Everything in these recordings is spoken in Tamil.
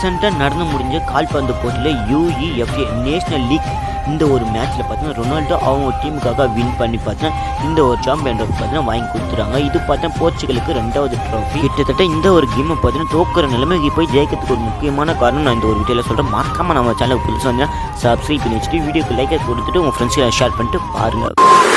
ரீசெண்டாக நடந்து முடிஞ்ச கால்பந்து போட்டியில் யூஇஎஃப்ஏ நேஷ்னல் லீக் இந்த ஒரு மேட்ச்சில் பார்த்தீங்கன்னா ரொனால்டோ அவங்க டீமுக்காக வின் பண்ணி பார்த்தீங்கன்னா இந்த ஒரு சாம்பியன் ட்ராஃபி பார்த்தீங்கன்னா வாங்கி கொடுத்துறாங்க இது பார்த்தா போர்ச்சுகலுக்கு ரெண்டாவது ட்ராஃபி கிட்டத்தட்ட இந்த ஒரு கேமை பார்த்தீங்கன்னா தோக்குற நிலைமைக்கு போய் ஜெயிக்கிறதுக்கு ஒரு முக்கியமான காரணம் நான் இந்த ஒரு வீடியோவில் சொல்கிறேன் மறக்காமல் நம்ம சேனல் புதுசாக வந்தீங்கன்னா சப்ஸ்கிரைப் பண்ணி வச்சுட்டு வீடியோக்கு லைக்கை கொடுத்துட்டு உங்கள் ஃப்ரெண்ட்ஸ்க்கு ஷேர் பண்ணிட்டு பாருங்கள்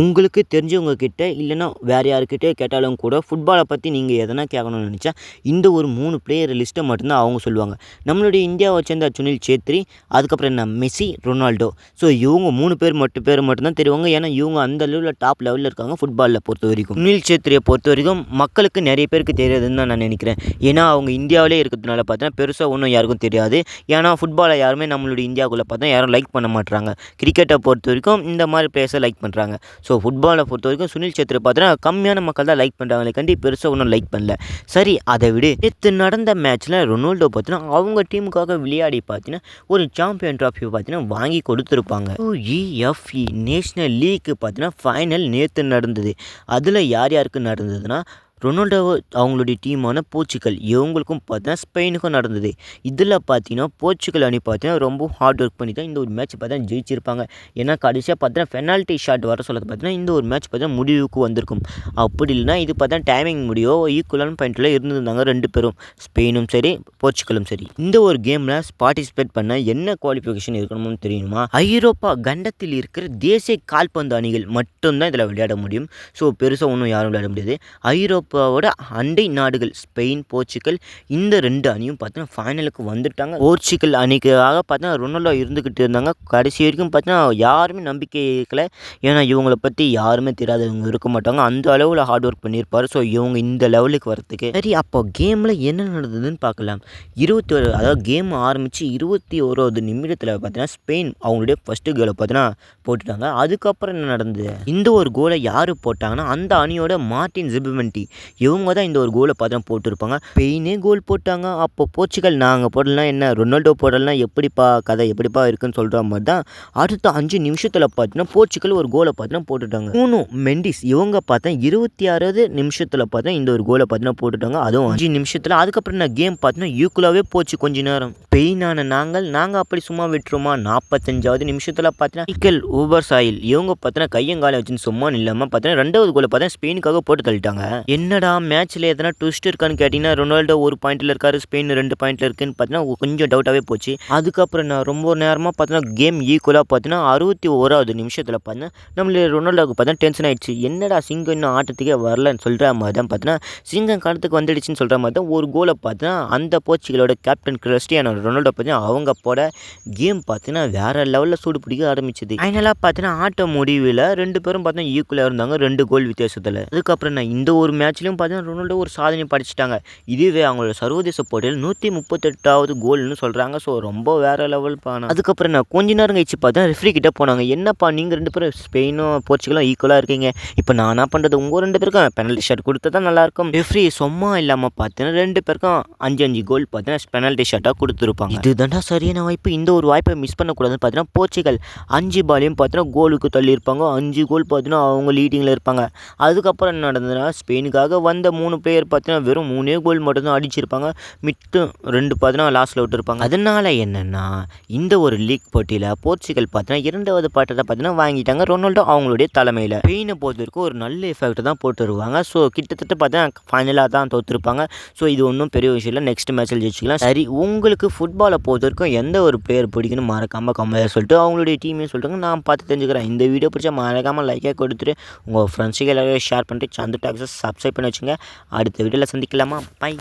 உங்களுக்கு தெரிஞ்சவங்கக்கிட்ட இல்லைன்னா வேறு யாருக்கிட்டே கேட்டாலும் கூட ஃபுட்பாலை பற்றி நீங்கள் எதனா கேட்கணும்னு நினச்சா இந்த ஒரு மூணு பிளேயர் லிஸ்ட்டை மட்டும்தான் அவங்க சொல்லுவாங்க. நம்மளுடைய இந்தியாவை சேர்ந்த சுனில் சேத்ரி அதுக்கப்புறம் என்ன மெஸ்ஸி ரொனால்டோ. ஸோ இவங்க மூணு பேர் மட்டும் பேர் மட்டும்தான் தெரிவாங்க. ஏன்னா இவங்க அந்த லெவலில் டாப் லெவலில் இருக்காங்க ஃபுட்பாலில் பொறுத்த வரைக்கும். சுனில் சேத்ரியை பொறுத்த வரைக்கும் மக்களுக்கு நிறைய பேருக்கு தெரியாதுன்னு தான் நான் நினைக்கிறேன். ஏன்னா அவங்க இந்தியாவிலே இருக்கிறதுனால பார்த்தீங்கன்னா பெருசாக ஒன்றும் யாருக்கும் தெரியாது. ஏன்னா ஃபுட்பாலை யாருமே நம்மளுடைய இந்தியாவுக்குள்ளே பார்த்தா யாரும் லைக் பண்ண மாட்டுறாங்க கிரிக்கெட்டை பொறுத்த வரைக்கும் இந்த மாதிரி பிளேயர்ஸை லைக் பண்ணுறாங்க ஸோ ஃபுட்பாலை பொறுத்த வரைக்கும் சுனில் சேத்ரி பார்த்தீங்கன்னா கம்மியான மக்கள் தான் லைக் பண்ணுறாங்களே கண்டி பெருசாக ஒன்றும் லைக் பண்ணல. சரி அதை விடு. நேற்று நடந்த மேட்ச்சில் ரொனால்டோ பார்த்தீங்கன்னா அவங்க டீமுக்காக விளையாடி பார்த்தீங்கன்னா ஒரு சாம்பியன் ட்ராஃபி பார்த்தீங்கன்னா வாங்கி கொடுத்துருப்பாங்க. இஎஃப்இ நேஷ்னல் லீக்கு பார்த்தீங்கன்னா ஃபைனல் நேற்று நடந்தது. அதில் யார் யாருக்கு நடந்ததுன்னா ரொனால்டோ அவங்களுடைய டீமான போர்ச்சுகல் இவங்களுக்கும் பார்த்தீங்கன்னா ஸ்பெயினுக்கும் நடந்தது. இதில் பார்த்தீங்கன்னா போர்ச்சுகல் அணி பார்த்தீங்கன்னா ரொம்ப ஹார்ட் ஒர்க் பண்ணி தான் இந்த ஒரு மேட்ச் பார்த்தீங்கன்னா ஜெயிச்சிருப்பாங்க. ஏன்னா கடைசியாக பார்த்தீங்கன்னா பெனால்ட்டி ஷாட் வர சொல்ல பார்த்தீங்கன்னா இந்த ஒரு மேட்ச் பார்த்தீங்கன்னா முடிவுக்கு வந்திருக்கும். அப்படி இல்லைனா இது பார்த்தா டைமிங் முடியோ ஈக்குவலான பாயிண்டில் இருந்திருந்தாங்க ரெண்டு பேரும். ஸ்பெயினும் சரி போர்ச்சுகலும் சரி. இந்த ஒரு கேமில் பார்ட்டிசிபேட் பண்ண என்ன குவாலிஃபிகேஷன் இருக்கணும்னு தெரியுமா? ஐரோப்பா கண்டத்தில் இருக்கிற தேசிய கால்பந்து அணிகள் மட்டும்தான் இதில் விளையாட முடியும். ஸோ பெருசாக ஒன்றும் யாரும் விளையாட முடியாது. ஐரோப்பா ஐரோப்பாவோட அண்டை நாடுகள் ஸ்பெயின் போர்ச்சுகல் இந்த ரெண்டு அணியும் பார்த்தீங்கன்னா ஃபைனலுக்கு வந்துட்டாங்க. போர்ச்சுக்கல் அணிக்காக பார்த்தீங்கன்னா ரொனால்டோ இருந்துக்கிட்டு இருந்தாங்க. கடைசி வரைக்கும் பார்த்தீங்கன்னா யாருமே நம்பிக்கை இருக்கல ஏன்னா இவங்களை பற்றி யாருமே தெரியாதவங்க இருக்க மாட்டாங்க. அந்த அளவில் ஹார்ட் ஒர்க் பண்ணியிருப்பார். ஸோ இவங்க இந்த லெவலுக்கு வரத்துக்கு சரி அப்போ கேமில் என்ன நடந்ததுன்னு பார்க்கலாம். இருபத்தி ஒரு அதாவது கேம் ஆரம்பித்து இருபத்தி ஓராவது நிமிடத்தில் பார்த்தீங்கன்னா ஸ்பெயின் அவங்களுடைய ஃபஸ்ட்டு கோலை பார்த்தீங்கன்னா போட்டுட்டாங்க. அதுக்கப்புறம் என்ன நடந்தது? இந்த ஒரு கோலை யார் போட்டாங்கன்னா அந்த அணியோட மார்டின் ஜிபிமெண்டி. இவங்க தான் இந்த ஒரு கோலை பார்த்தீங்கன்னா போட்டிருப்பாங்க. பெயினே கோல் போட்டாங்க. அப்போ போர்ச்சுகல் நாங்கள் போடலாம் என்ன? ரொனால்டோ போடலாம் எப்படிப்பா கதை எப்படிப்பா இருக்குன்னு சொல்கிற மாதிரி தான் அடுத்த அஞ்சு நிமிஷத்தில் பார்த்தீங்கன்னா போர்ச்சுகல் ஒரு கோலை பார்த்தீங்கன்னா போட்டுட்டாங்க. மூணு மெண்டிஸ். இவங்க பார்த்தா இருபத்தி ஆறாவது நிமிஷத்தில் பார்த்தா இந்த ஒரு கோலை பார்த்தீங்கன்னா போட்டுட்டாங்க. அதுவும் அஞ்சு நிமிஷத்தில். அதுக்கப்புறம் நான் கேம் பார்த்தீங்கன்னா ஈக்குவலாகவே போச்சு கொஞ்ச நேரம். பெயினான நாங்கள் நாங்கள் அப்படி சும்மா விட்டுருமா? நாற்பத்தஞ்சாவது நிமிஷத்தில் பார்த்தீங்கன்னா இக்கல் ஊபர் சாயில் இவங்க பார்த்தீங்கன்னா கையங்காலை வச்சுன்னு சும்மா இல்லாமல் பார்த்தீங்கன்னா ரெண்டாவது கோலை பார்த்தா ஸ்பெயினுக்காக போட்டு தள்ளிட்டாங்க. என்னடா மேட்ச்சில் எதனா ட்விஸ்ட் இருக்கான்னு கேட்டிங்கன்னா ரொனால்டோ ஒரு பாயிண்ட்டில் இருக்காரு ஸ்பெயின் ரெண்டு பாயிண்டில் இருக்குன்னு பார்த்தீங்கன்னா கொஞ்சம் டவுட்டாகவே போச்சு. அதுக்கப்புறம் நான் ரொம்ப நேரமாக பார்த்தீங்கன்னா கேம் ஈக்குவலாக பார்த்தீங்கன்னா அறுபத்தி ஓராவது நிமிஷத்தில் பார்த்தீங்கன்னா நம்மளே ரொனால்டோவுக்கு பார்த்தா டென்ஷன் ஆயிடுச்சு. என்னடா சிங்கம் இன்னும் ஆட்டத்துக்கே வரலன்னு சொல்கிற மாதிரி தான் பார்த்தீங்கன்னா சிங்கம் காலத்துக்கு வந்துடுச்சுன்னு சொல்கிற மாதிரி தான் ஒரு கோலை பார்த்தீங்கன்னா அந்த போர்ச்சுகலோட கேப்டன் கிறிஸ்டியானோ ரொனால்டோ பார்த்தீங்கன்னா அவங்க போட கேம் பார்த்தீங்கன்னா வேறு லெவலில் சூடு பிடிக்க ஆரம்பிச்சது. ஃபைனலாக பார்த்தீங்கன்னா ஆட்ட முடிவில் ரெண்டு பேரும் பார்த்தீங்கன்னா ஈக்குவலாக இருந்தாங்க ரெண்டு கோல் வித்தியாசத்தில். அதுக்கப்புறம் நான் இந்த ஒரு மேட்ச் மேட்ச்லையும் பார்த்தீங்கன்னா ரொனால்டோ ஒரு சாதனை படிச்சிட்டாங்க. இதுவே அவங்களோட சர்வதேச போட்டியில் நூற்றி முப்பத்தெட்டாவது கோல்னு சொல்கிறாங்க ஸோ ரொம்ப வேறு லெவல் பானா அதுக்கப்புறம் நான் கொஞ்ச நேரம் கழிச்சு பார்த்தா ரெஃப்ரி கிட்டே போனாங்க. என்னப்பா நீங்கள் ரெண்டு பேரும் ஸ்பெயினும் போர்ச்சுகலும் ஈக்குவலாக இருக்கீங்க? இப்போ நான் என்ன பண்ணுறது உங்கள் ரெண்டு பேருக்கும் பெனல்டி ஷாட் கொடுத்தா தான் நல்லாயிருக்கும். ரெஃப்ரி சும்மா இல்லாமல் பார்த்தீங்கன்னா ரெண்டு பேருக்கும் அஞ்சு அஞ்சு கோல் பார்த்தீங்கன்னா பெனல்டி ஷாட்டாக கொடுத்துருப்பாங்க. இதுதான்டா சரியான வாய்ப்பு? இந்த ஒரு வாய்ப்பை மிஸ் பண்ணக்கூடாதுன்னு பார்த்தீங்கன்னா போர்ச்சுகல் அஞ்சு பாலையும் பார்த்தீங்கன்னா கோலுக்கு தள்ளியிருப்பாங்க. அஞ்சு கோல் பார்த்தீங்கன்னா அவங்க லீடிங்கில் இருப்பாங்க. அதுக்கப்புறம் என்ன நடந்ததுன்னா ஸ்பெயினுக்காக வந்த மூணு பிளேயர் பார்த்தீங்கன்னா வெறும் மூணே கோல் மட்டும்தான் அடிச்சிருப்பாங்க. மிட்டும் ரெண்டு பார்த்தீங்கன்னா லாஸ்ட்டில் விட்டுருப்பாங்க. அதனால என்னென்னா இந்த ஒரு லீக் போட்டியில் போர்ச்சுகல் பார்த்தீங்கன்னா இரண்டாவது பாட்டத்தை பார்த்தீங்கன்னா வாங்கிட்டாங்க. ரொனால்டோ அவங்களுடைய தலைமையில். பெயினை பொறுத்த வரைக்கும் ஒரு நல்ல எஃபெக்ட் தான் போட்டு வருவாங்க ஸோ கிட்டத்தட்ட பார்த்தீங்கன்னா ஃபைனலாக தான் தோற்றுருப்பாங்க ஸோ இது ஒன்றும் பெரிய விஷயம் இல்லை. நெக்ஸ்ட் மேட்ச்சில் ஜெயிச்சிக்கலாம். சரி உங்களுக்கு ஃபுட்பாலை பொறுத்த வரைக்கும் எந்த ஒரு பிளேயர் பிடிக்கணும் மறக்காமல் கம்மியாக சொல்லிட்டு அவங்களுடைய டீமே சொல்லிட்டு நான் பார்த்து தெரிஞ்சுக்கிறேன். இந்த வீடியோ பிடிச்சா மறக்காமல் லைக்காக கொடுத்துட்டு உங்கள் ஃப்ரெண்ட்ஸுக்கு எல்லாரும் ஷேர் பண்ணிட்டு சந்து டாக்ஸை சப்ஸ்கிரைப் பண்ணி வச்சுங்க. அடுத்த வீடியோவில் சந்திக்கலாமா? பை